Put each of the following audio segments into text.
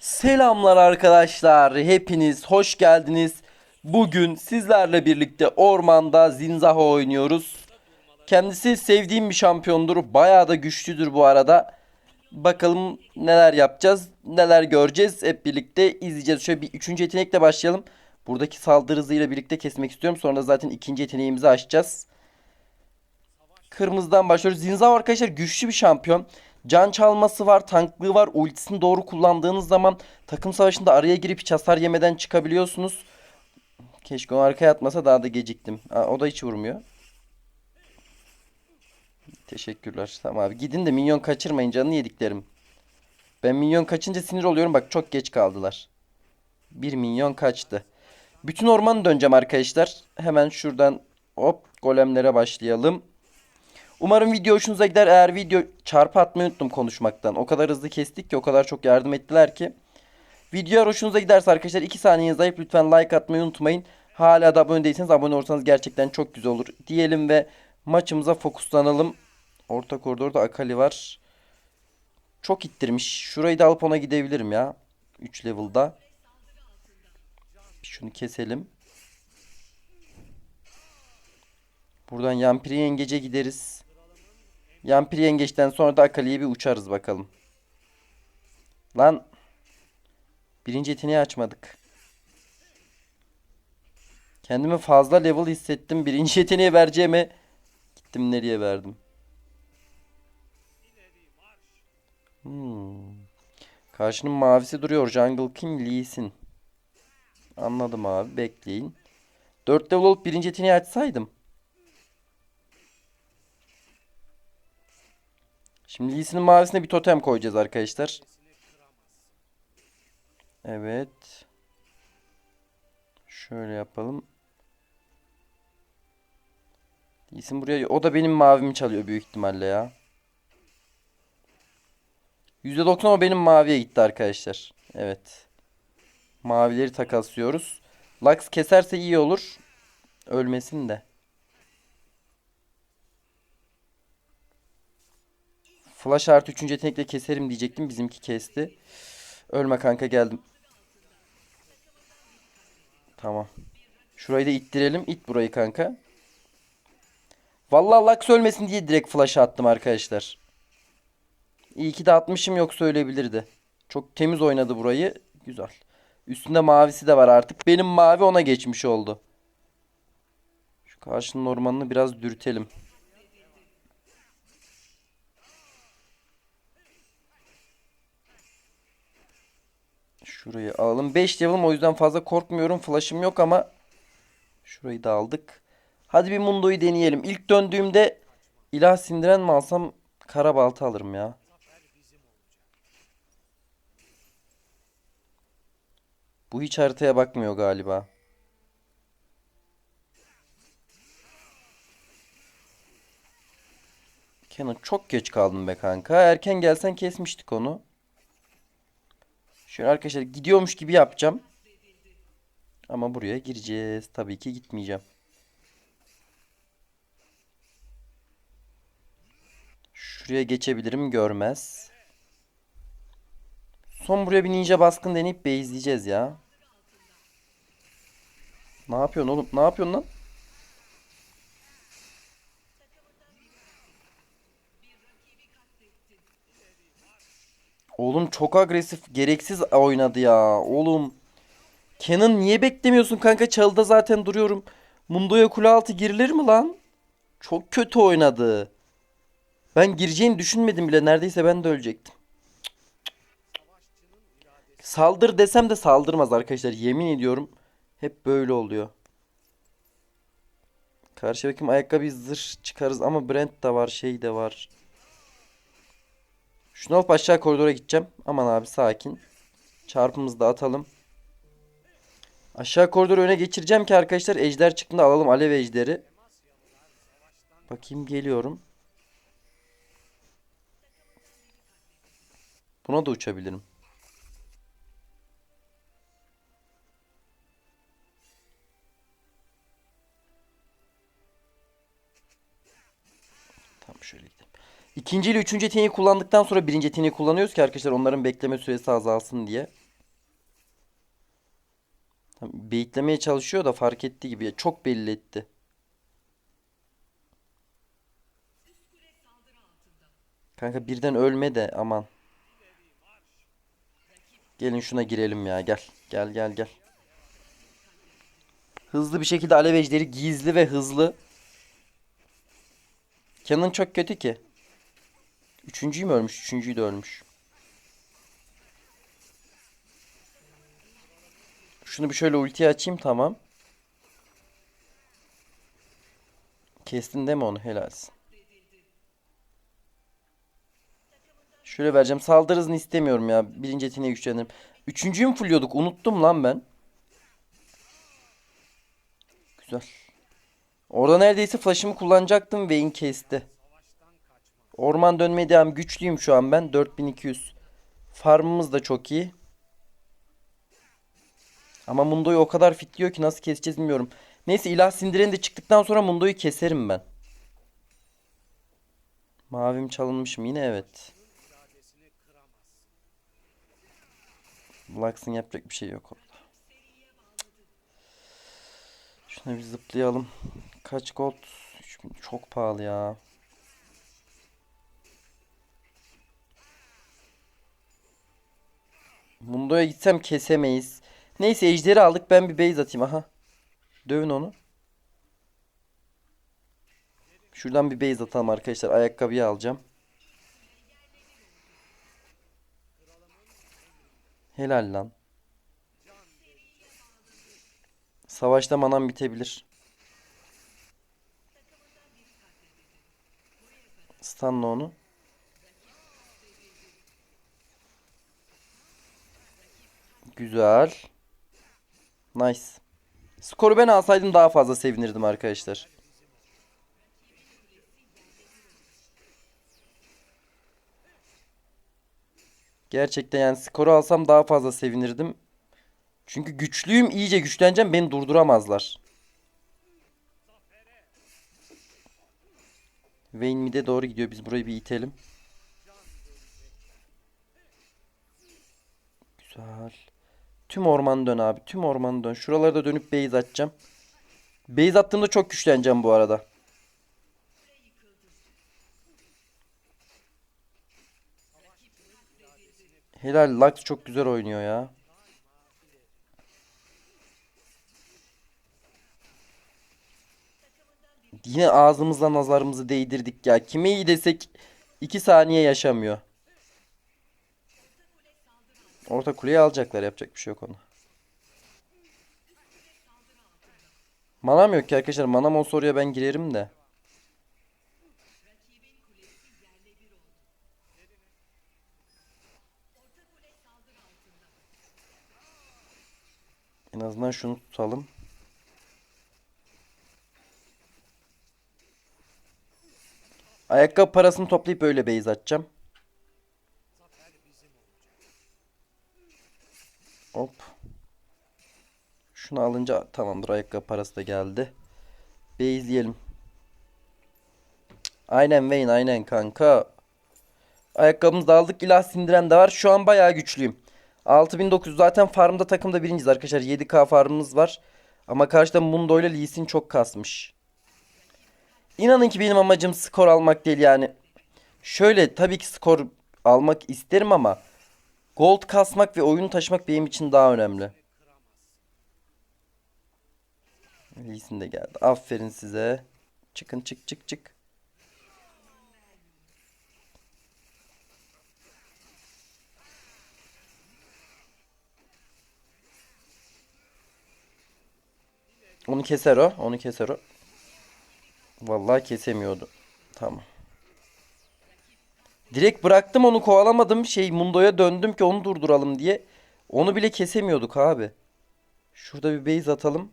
Selamlar arkadaşlar. Hepiniz hoş geldiniz. Bugün sizlerle birlikte ormanda Zinzaho oynuyoruz. Kendisi sevdiğim bir şampiyondur. Bayağı da güçlüdür bu arada. Bakalım neler yapacağız, neler göreceğiz. Hep birlikte izleyeceğiz. Şöyle bir üçüncü yetenekle başlayalım. Buradaki saldırı hızıyla birlikte kesmek istiyorum. Sonra da zaten ikinci yeteneğimizi açacağız. Kırmızıdan başlıyoruz. Zinzao arkadaşlar güçlü bir şampiyon. Can çalması var, tanklığı var. Ultisini doğru kullandığınız zaman takım savaşında araya girip hiç hasar yemeden çıkabiliyorsunuz. Keşke o arkaya atmasa daha da geciktim. Aa, o da hiç vurmuyor. Teşekkürler. Tamam abi gidin de minyon kaçırmayın canını yediklerim. Ben minyon kaçınca sinir oluyorum. Bak çok geç kaldılar. Bir minyon kaçtı. Bütün ormanı döneceğim arkadaşlar. Hemen şuradan hop golemlere başlayalım. Umarım video hoşunuza gider. Eğer video çarpı atmayı unuttum konuşmaktan. O kadar hızlı kestik ki o kadar çok yardım ettiler ki. Video hoşunuza giderse arkadaşlar 2 saniyeniz ayıp lütfen like atmayı unutmayın. Hala da abone değilseniz abone olursanız gerçekten çok güzel olur. Diyelim ve maçımıza fokuslanalım. Orta koridorda Akali var. Çok ittirmiş. Şurayı da alıp ona gidebilirim ya. 3 level'da. Şunu keselim. Buradan Yampiri Yengeç'e gideriz. Yampiri Yengeç'ten sonra da Akali'ye bir uçarız bakalım. Lan. Birinci yeteneği açmadık. Kendimi fazla level hissettim. Birinci yeteneği vereceğime gittim nereye verdim. Hmm. Karşının mavisi duruyor. Jungle King Lee Sin. Anladım abi. Bekleyin. 4 level olup birinci yeteneği açsaydım. Şimdi Lee Sin'in mavisine bir totem koyacağız arkadaşlar. Evet. Şöyle yapalım. Lee Sin buraya... O da benim mavimi çalıyor büyük ihtimalle ya. %90 o benim maviye gitti arkadaşlar. Evet. Mavileri takaslıyoruz. Lux keserse iyi olur. Ölmesin de. Flash artı 3. yetenekle keserim diyecektim. Bizimki kesti. Ölme kanka geldim. Tamam. Şurayı da ittirelim. İt burayı kanka. Vallahi Lux ölmesin diye direkt flash attım arkadaşlar. İyi ki de atmışım yoksa ölebilirdi. Çok temiz oynadı burayı. Güzel. Üstünde mavisi de var artık. Benim mavi ona geçmiş oldu. Şu karşının ormanını biraz dürtelim. Şurayı alalım. 5 level'ım o yüzden fazla korkmuyorum. Flash'ım yok ama şurayı da aldık. Hadi bir Mundo'yu deneyelim. İlk döndüğümde ilah sindiren mi alsam kara balta alırım ya. Bu hiç haritaya bakmıyor galiba. Kenan çok geç kaldın be kanka. Erken gelsen kesmiştik onu. Şöyle arkadaşlar gidiyormuş gibi yapacağım. Ama buraya gireceğiz. Tabii ki gitmeyeceğim. Şuraya geçebilirim görmez. Son buraya bir ninja baskın deneyip base'leyeceğiz ya. Ne yapıyorsun oğlum? Ne yapıyorsun lan? Oğlum çok agresif, gereksiz oynadı ya. Oğlum. Kenan niye beklemiyorsun kanka? Çalıda zaten duruyorum. Mundo'ya kule altı girilir mi lan? Çok kötü oynadı. Ben gireceğini düşünmedim bile. Neredeyse ben de ölecektim. Saldır desem de saldırmaz arkadaşlar. Yemin ediyorum. Hep böyle oluyor. Karşı bakayım ayakkabı zırh çıkarız ama Brent de var şey de var. Alıp aşağı koridora gideceğim. Aman abi sakin. Çarpımızı da atalım. Aşağı koridoru öne geçireceğim ki arkadaşlar ejder çıktığında alalım alev ejderi. Bakayım geliyorum. Buna da uçabilirim. Tam şöyle gidelim. İkinci ile üçüncü yeteneği kullandıktan sonra birinci yeteneği kullanıyoruz ki arkadaşlar onların bekleme süresi azalsın diye. Beyitlemeye çalışıyor da fark etti gibi. Çok belli etti. Kanka birden ölme de aman. Gelin şuna girelim ya gel. Gel gel gel. Hızlı bir şekilde alev ejderi gizli ve hızlı. Canon çok kötü ki. Üçüncüyü mü ölmüş? Üçüncüyü de ölmüş. Şunu bir şöyle ultiye açayım tamam. Kestin mi onu? Helalsin. Şöyle vereceğim. Saldırı hızını istemiyorum ya. Birinci yeteneği güçlendirim. Üçüncüyü mü fulliyorduk? Unuttum lan ben. Güzel. Orada neredeyse flash'ımı kullanacaktım. Vayne kesti. Orman dönmeye devam. Güçlüyüm şu an ben. 4200. Farmımız da çok iyi. Ama Mundo'yu o kadar fitliyor ki nasıl keseceğiz bilmiyorum. Neyse ilah sindireni de çıktıktan sonra Mundo'yu keserim ben. Mavim çalınmışım yine evet. Lux'ın yapacak bir şey yok orada. Şuna bir zıplayalım. Kaç gold? 3000 çok pahalı ya. Mundo'ya gitsem kesemeyiz. Neyse ejderi aldık ben bir base atayım aha. Dövün onu. Şuradan bir base atalım arkadaşlar. Ayakkabıyı alacağım. Helal lan. Savaşta manam bitebilir. Stunla onu. Güzel. Nice. Skoru ben alsaydım daha fazla sevinirdim arkadaşlar. Gerçekten yani skoru alsam daha fazla sevinirdim. Çünkü güçlüyüm, iyice güçleneceğim. Beni durduramazlar. Vayne mid'e doğru gidiyor. Biz burayı bir itelim. Güzel. Tüm ormanı dön abi. Tüm ormanı dön. Şuralarda dönüp base atacağım. Base attığımda çok güçleneceğim bu arada. Helal Lux çok güzel oynuyor ya. Yine ağzımızla nazarımızı değdirdik ya. Kime iyi desek 2 saniye yaşamıyor. Orta kuleyi alacaklar. Yapacak bir şey yok ona. Manam yok ki arkadaşlar. Manam olsa oraya ben girerim de. En azından şunu tutalım. Ayakkabı parasını toplayıp öyle base atacağım. Hop. Şunu alınca tamamdır. Ayakkabı parası da geldi. Base'leyelim. Aynen Vayne aynen kanka. Ayakkabımızı da aldık. İlah sindiren de var. Şu an bayağı güçlüyüm. 6900 zaten farmda takımda birinciyiz arkadaşlar. 7k farmımız var. Ama karşıda Mundo ile Lee Sin çok kasmış. İnanın ki benim amacım skor almak değil yani. Şöyle tabii ki skor almak isterim ama gold kasmak ve oyunu taşımak benim için daha önemli. Lee Sin de geldi. Aferin size. Çıkın çık çık çık. Onu keser o. Onu keser o. Vallahi kesemiyordu. Tamam. Direkt bıraktım onu kovalamadım. Şey Mundo'ya döndüm ki onu durduralım diye. Onu bile kesemiyorduk abi. Şurada bir base atalım.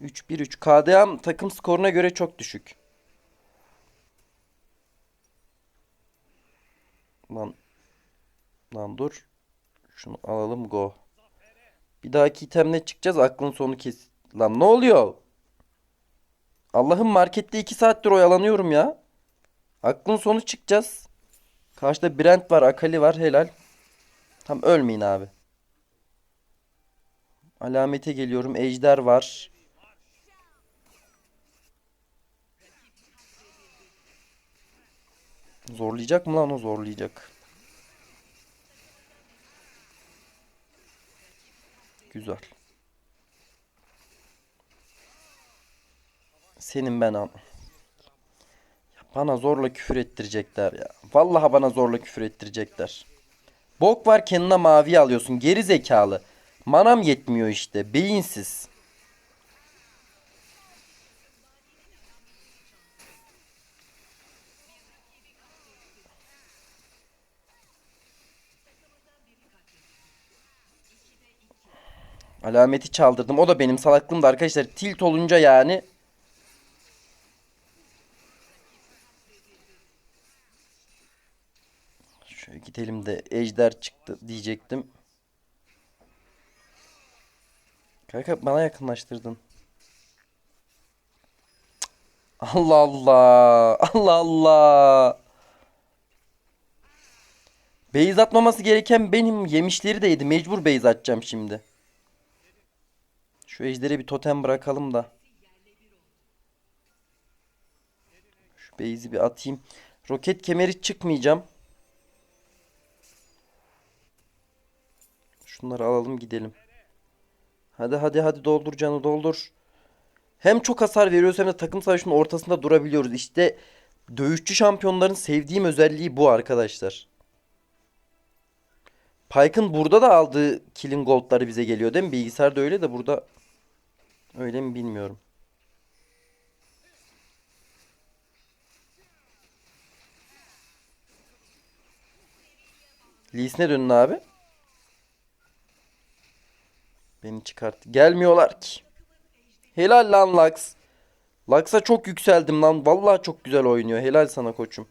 3-1-3. KDA'm takım skoruna göre çok düşük. Lan. Lan dur. Şunu alalım go. Bir dahaki itemle çıkacağız aklın sonu kes. Lan ne oluyor? Allah'ım markette 2 saattir oyalanıyorum ya. Aklın sonu çıkacağız. Karşıda Brent var, Akali var. Helal. Tam ölmeyin abi. Alamete geliyorum. Ejder var. Zorlayacak mı lan o zorlayacak. Güzel. Senin ben am. Bana zorla küfür ettirecekler ya. Vallahi bana zorla küfür ettirecekler. Bok var kendine mavi alıyorsun. Geri zekalı. Manam yetmiyor işte. Beyinsiz. Alameti çaldırdım. O da benim salaklığım da arkadaşlar. Tilt olunca yani. Şöyle gidelim de ejder çıktı diyecektim. Kanka bana yakınlaştırdın. Allah Allah. Allah Allah. Beyz atmaması gereken benim yemişleri de yedi. Mecbur beyz atacağım şimdi. Şu ejdere bir totem bırakalım da. Şu beyzi bir atayım. Roket kemeri çıkmayacağım. Şunları alalım gidelim. Hadi hadi hadi doldur canı doldur. Hem çok hasar veriyoruz hem de takım savaşının ortasında durabiliyoruz. İşte dövüşçü şampiyonların sevdiğim özelliği bu arkadaşlar. Pyke'ın burada da aldığı killing gold'ları bize geliyor değil mi? Bilgisayarda öyle de burada öyle mi bilmiyorum. Lee'sine dönün abi. Beni çıkart. Gelmiyorlar ki. Helal lan Lux. Lux'a çok yükseldim lan. Vallahi çok güzel oynuyor. Helal sana koçum.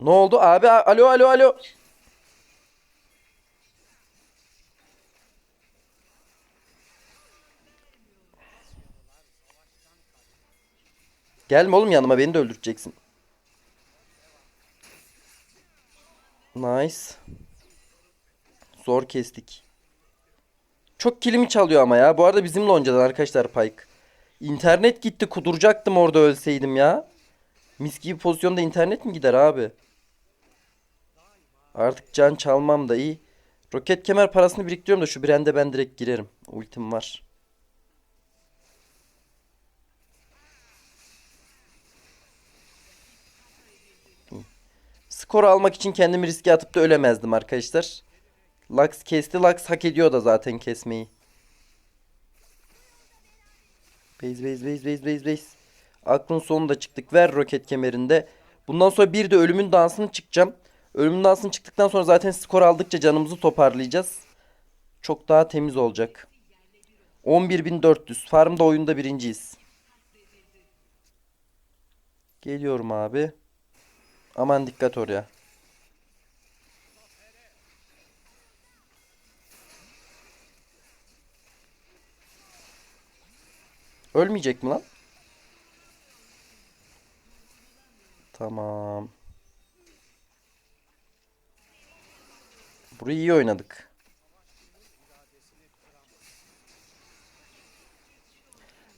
Ne oldu abi? Alo alo alo. Gelme oğlum yanıma beni de öldüreceksin. Nice. Zor kestik. Çok kilimi çalıyor ama ya. Bu arada bizimle oynayacaksın arkadaşlar Pike. İnternet gitti. Kuduracaktım orada ölseydim ya. Mis gibi pozisyonda internet mi gider abi? Artık can çalmam da iyi. Roket kemer parasını biriktiriyorum da şu brande ben direkt girerim. Ultim var. Skor almak için kendimi riske atıp da ölemezdim arkadaşlar. Lux kesti. Lux hak ediyor da zaten kesmeyi. Base base base base base base. Aklın sonunda çıktık. Ver roket kemerinde. Bundan sonra bir de ölümün dansını çıkacağım. Ölümün dansını çıktıktan sonra zaten skor aldıkça canımızı toparlayacağız. Çok daha temiz olacak. 11.400. Farmda oyunda birinciyiz. Geliyorum abi. Aman dikkat oraya. Ölmeyecek mi lan? Tamam. Burayı iyi oynadık.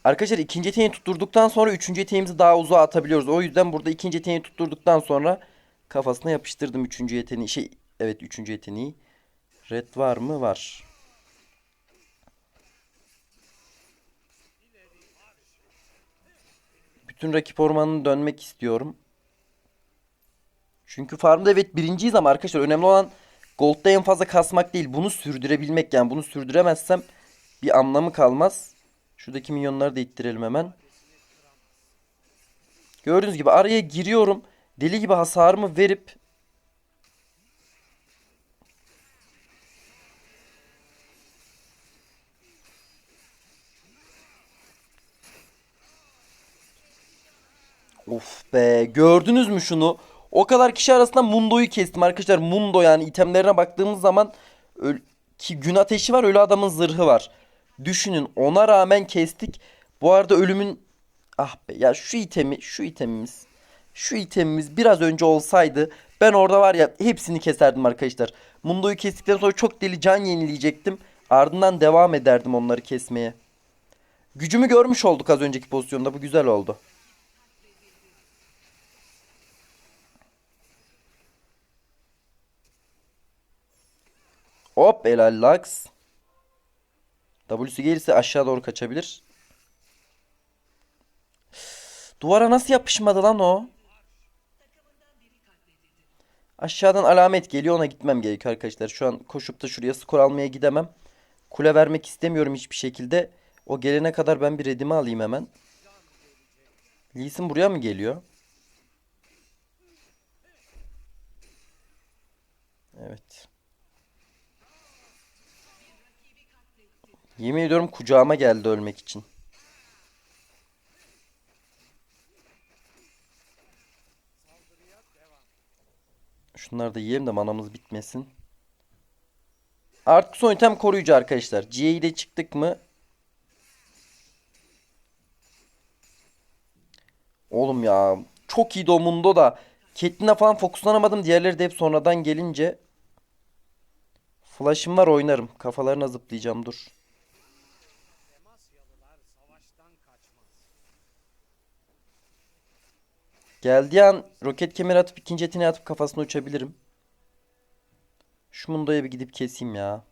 Arkadaşlar ikinci yeteneği tutturduktan sonra üçüncü yeteneğimizi daha uzağa atabiliyoruz. O yüzden burada ikinci yeteneği tutturduktan sonra kafasına yapıştırdım üçüncü yeteneği. Şey evet üçüncü yeteneği. Red var mı? Var. Bütün rakip ormanına dönmek istiyorum. Çünkü farmda evet birinciyiz ama arkadaşlar önemli olan Gold'da en fazla kasmak değil. Bunu sürdürebilmek yani. Bunu sürdüremezsem bir anlamı kalmaz. Şuradaki minyonları da ittirelim hemen. Gördüğünüz gibi araya giriyorum. Deli gibi hasarımı verip Of be gördünüz mü şunu? O kadar kişi arasında Mundo'yu kestim arkadaşlar. Mundo yani itemlerine baktığımız zaman ki gün ateşi var ölü adamın zırhı var. Düşünün ona rağmen kestik. Bu arada ölümün Ah be ya şu itemi şu itemimiz şu itemimiz biraz önce olsaydı ben orada var ya hepsini keserdim arkadaşlar. Mundo'yu kestikten sonra çok deli can yenileyecektim. Ardından devam ederdim onları kesmeye. Gücümü görmüş olduk az önceki pozisyonda. Bu güzel oldu. Hop helal Lux. W'su gelirse aşağı doğru kaçabilir. Duvara nasıl yapışmadı lan o? Aşağıdan alamet geliyor ona gitmem gerekiyor arkadaşlar. Şu an koşup da şuraya skor almaya gidemem. Kule vermek istemiyorum hiçbir şekilde. O gelene kadar ben bir redimi alayım hemen. Lee Sin buraya mı geliyor? Evet. Yemin ediyorum kucağıma geldi ölmek için. Şunları da yiyelim de manamız bitmesin. Artık son item koruyucu arkadaşlar. GA'de de çıktık mı? Oğlum ya çok iyi o Mundo da. Catelyn'e falan fokuslanamadım. Diğerleri de hep sonradan gelince. Flash'ım var oynarım. Kafalarına zıplayacağım dur. Geldiği an roket kemeri atıp ikinci etini atıp kafasına uçabilirim. Şu Mundo'ya bir gidip keseyim ya.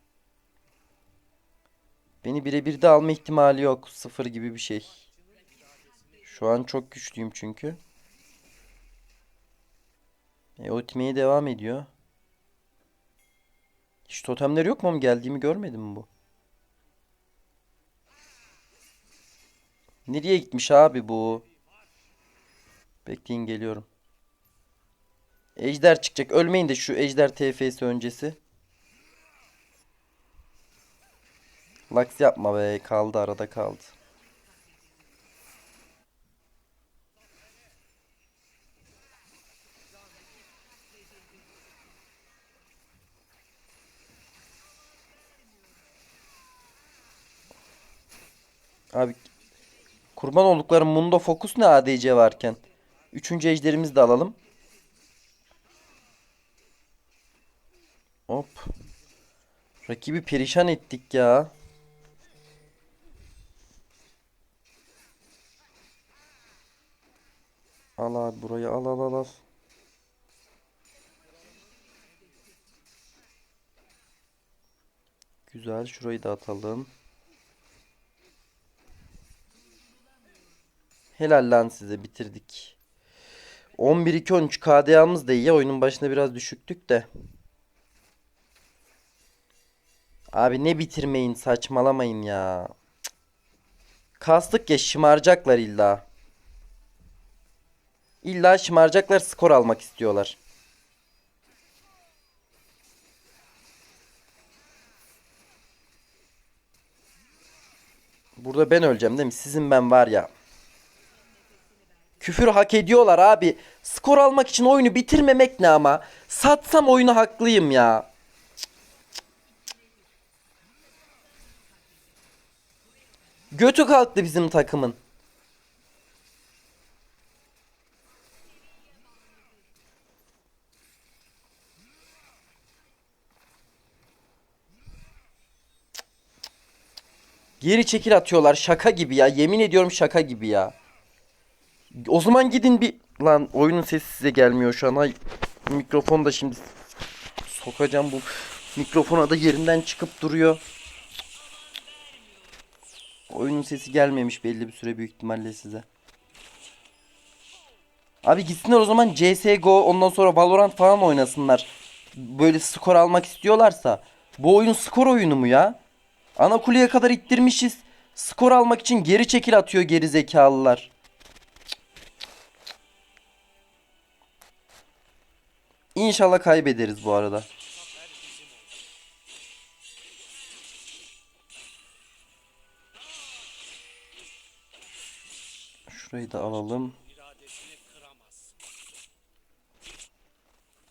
Beni birebir de alma ihtimali yok. Sıfır gibi bir şey. Şu an çok güçlüyüm çünkü. E ultimeye devam ediyor. Hiç totemleri yok mu? oğlum? Geldiğimi görmedim mi bu? Nereye gitmiş abi bu? Bekleyin geliyorum. Ejder çıkacak. Ölmeyin de şu Ejder TF'si öncesi. Lux yapma be. Kaldı arada kaldı. Abi kurban olduklarım Mundo Focus ne ADC varken. Üçüncü ejderimizi de alalım. Hop. Rakibi perişan ettik ya. Al abi burayı al al al al. Güzel şurayı da atalım. Helal lan size bitirdik. 11-2-13 KDA'mız da iyi. Oyunun başında biraz düşüktük de. Abi ne bitirmeyin saçmalamayın ya. Cık. Kastık ya şımaracaklar illa. İlla şımaracaklar skor almak istiyorlar. Burada ben öleceğim değil mi? Sizin ben var ya. Küfür hak ediyorlar abi. Skor almak için oyunu bitirmemek ne ama. Satsam oyunu haklıyım ya. Götü kalktı bizim takımın. Geri çekil atıyorlar şaka gibi ya. Yemin ediyorum şaka gibi ya. O zaman gidin bir... Lan oyunun sesi size gelmiyor şu an. Ay, mikrofon da şimdi sokacağım bu mikrofona da yerinden çıkıp duruyor. Oyunun sesi gelmemiş belli bir süre büyük ihtimalle size. Abi gitsinler o zaman CSGO ondan sonra Valorant falan oynasınlar. Böyle skor almak istiyorlarsa. Bu oyun skor oyunu mu ya? Ana kuleye kadar ittirmişiz. Skor almak için geri çekil atıyor geri zekalılar. İnşallah kaybederiz bu arada. Şurayı da alalım.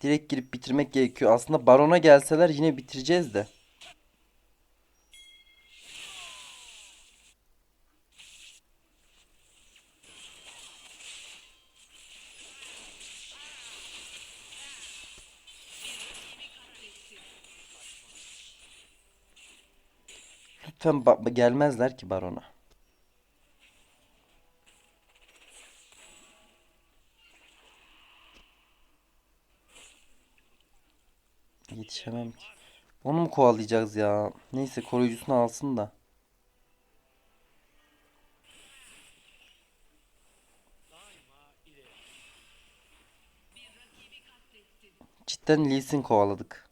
Direkt girip bitirmek gerekiyor. Aslında barona gelseler yine bitireceğiz de. Lütfen gelmezler ki barona. Yetişemem ki. Onu mu kovalayacağız ya? Neyse koruyucusunu alsın da. Cidden Lee kovaladık.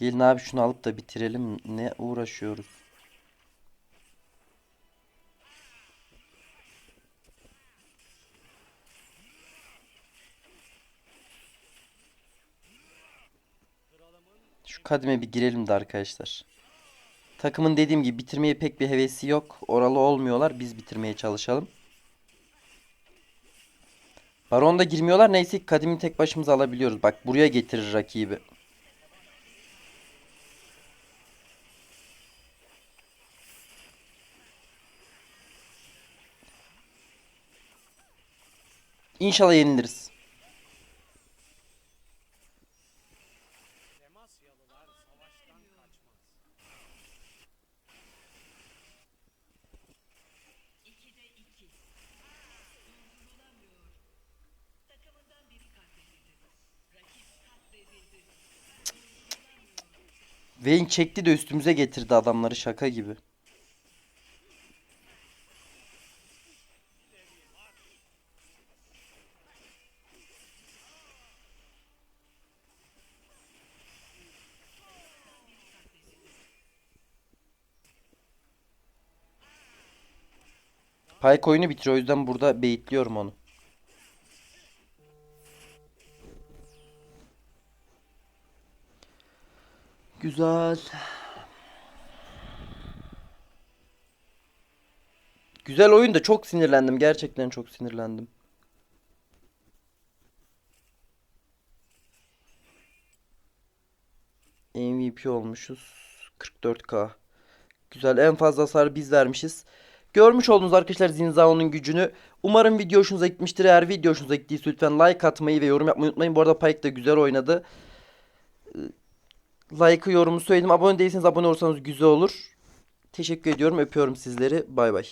Gelin abi şunu alıp da bitirelim. Ne uğraşıyoruz? Şu kadime bir girelim de arkadaşlar. Takımın dediğim gibi bitirmeye pek bir hevesi yok. Oralı olmuyorlar. Biz bitirmeye çalışalım. Baron'da girmiyorlar. Neyse ki kadimi tek başımıza alabiliyoruz. Bak buraya getirir rakibi. Rakip katledildi. Vayne çekti de üstümüze getirdi adamları şaka gibi. Pike oyunu bitiriyor o yüzden burada baitliyorum onu. Güzel. Güzel oyun da çok sinirlendim. Gerçekten çok sinirlendim. MVP olmuşuz. 44k. Güzel. En fazla hasar biz vermişiz. Görmüş oldunuz arkadaşlar Zinzao'nun gücünü. Umarım video hoşunuza gitmiştir. Eğer video hoşunuza gittiyse lütfen like atmayı ve yorum yapmayı unutmayın. Bu arada Pyke de güzel oynadı. Like'ı yorumu söyledim. Abone değilseniz abone olursanız güzel olur. Teşekkür ediyorum. Öpüyorum sizleri. Bay bay.